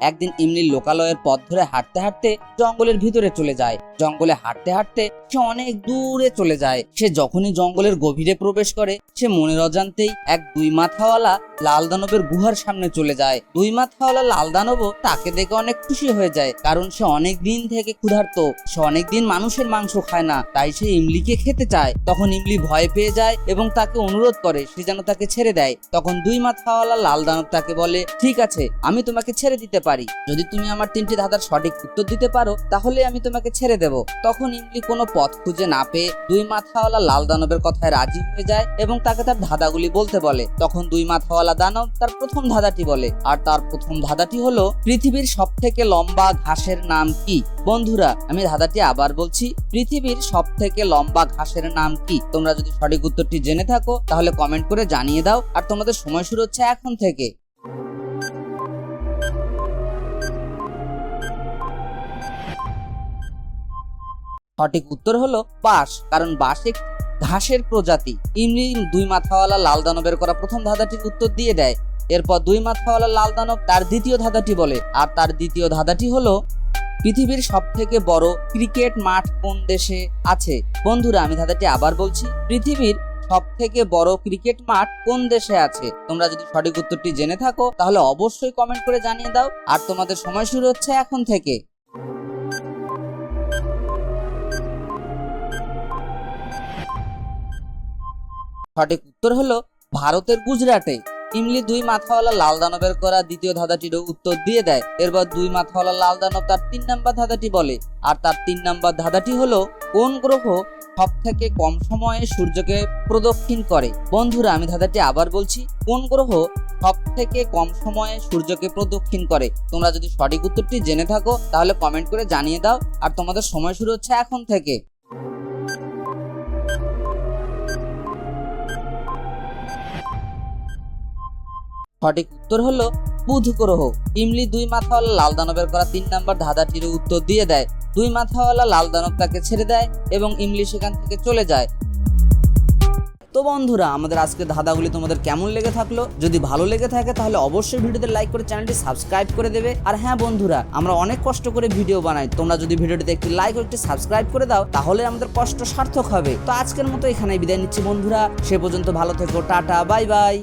একদিন ইমলি লোকালয়ের পথ ধরে হাঁটতে হাঁটতে জঙ্গলের ভিতরে চলে যায়। জঙ্গলে হাঁটতে হাঁটতে সে অনেক দূরে চলে যায়। সে যখনই জঙ্গলের গভীরে প্রবেশ করে, সে মনের অজান্তেই এক দুই মাথাওয়ালা লাল দানবের গুহার সামনে চলে যায়। দুই মাথাওয়ালা লাল দানবও তাকে দেখে অনেক খুশি হয়ে যায়, কারণ সে অনেক দিন থেকে ক্ষুধার্ত। সে অনেক দিন মানুষের মাংস খায় না, তাই সে ইমলিকে খেতে চায়। তখন ইমলি ভয় পেয়ে যায় এবং তাকে অনুরোধ করে, সে যেন তাকে ছেড়ে দেয়। তখন দুই মাথাওয়ালা লাল দানব তাকে বলে, ঠিক আছে, আমি তোমাকে ছেড়ে দিতে পারি। যদি তুমি আমার তিনটি ধাঁধার সঠিক উত্তর দিতে পারো, তাহলে আমি তোমাকে ছেড়ে দেব। তখন ইমলি কোনো পথ খুঁজে না পেয়ে দুই মাথাওয়ালা লাল দানবের কথায় রাজি হয়ে যায় এবং তাকে তার ধাঁধাগুলি বলতে বলে। তখন দুই মাথাওয়ালা দানব তার প্রথম ধাঁধাটি বলে। আর তার প্রথম ধাঁধাটি হলো পৃথিবীর সব থেকে লম্বা ঘাসের নাম কি? বন্ধুরা, আমি ধাঁধাটি আবার বলছি, পৃথিবীর সব থেকে লম্বা ঘাসের নাম কি? তোমরা যদি সঠিক উত্তরটি জেনে থাকো, তাহলে কমেন্ট করে জানিয়ে দাও, আর তোমাদের সময় শুরু হচ্ছে এখন থেকে। সঠিক উত্তর হলো বাঁশ, কারণ বাঁশ একটি ঘাসের প্রজাতি। ইমলি দুই মাথাওয়ালা লাল দানবের করা প্রথম ধাঁধাটির উত্তর দিয়ে দেয়। এরপর দুই মাথাওয়ালা লাল দানব তার দ্বিতীয় ধাঁধাটি বলে। আর তার দ্বিতীয় ধাঁধাটি হলো, পৃথিবীর সব থেকে বড় ক্রিকেট মাঠ কোন দেশে আছে? বন্ধুরা, আমি ধাঁধাটি আবার বলছি, পৃথিবীর সব থেকে বড় ক্রিকেট মাঠ কোন দেশে আছে? তোমরা যদি সঠিক উত্তরটি জেনে থাকো, তাহলে অবশ্যই কমেন্ট করে জানিয়ে দাও। আর তোমাদের সময় শুরু হচ্ছে এখন থেকে। সঠিক উত্তর হলো ভারতের গুজরাটে। ইমলি দুই মাথাওয়ালা লাল দানবের করা দ্বিতীয় ধাঁধাটিরও উত্তর দিয়ে দেয়। এরপর দুই মাথাওয়ালা লাল দানব তার তিন নাম্বার ধাঁধাটি বলে। আর তার তিন নাম্বার ধাঁধাটি হলো কোন গ্রহ সব থেকে কম সময়ে সূর্যকে প্রদক্ষিণ করে। বন্ধুরা, আমি ধাঁধাটি আবার বলছি, কোন গ্রহ সব থেকে কম সময়ে সূর্যকে প্রদক্ষিণ করে? তোমরা যদি সঠিক উত্তরটি জেনে থাকো, তাহলে কমেন্ট করে জানিয়ে দাও। আর তোমাদের সময় শুরু হচ্ছে এখন থেকে। সঠিক উত্তর হলো বুধ গ্রহ ইমলি দুই মাথাওয়ালা লাল দানবের করা তিন নম্বর ধাঁধাটির উত্তর দিয়ে দেয়। দুই মাথাওয়ালা লাল দানব তাকে ছেড়ে দেয় এবং ইমলি সেখান থেকে চলে যায়। তো বন্ধুরা, আমাদের আজকের ধাঁধাগুলি তোমাদের কেমন লেগে থাকল? যদি ভালো লেগে থাকে তাহলে অবশ্যই ভিডিওতে লাইক করে চ্যানেলটি সাবস্ক্রাইব করে দেবে। আর হ্যাঁ বন্ধুরা, আমরা অনেক কষ্ট করে ভিডিও বানাই। তোমরা যদি ভিডিওটিতে একটি লাইক ও একটি সাবস্ক্রাইব করে দাও, তাহলে আমাদের কষ্ট সার্থক হবে। তো আজকের মতো এখানে বিদায় নিচ্ছি বন্ধুরা। সে পর্যন্ত ভালো থেকো, টাটা, বাই বাই।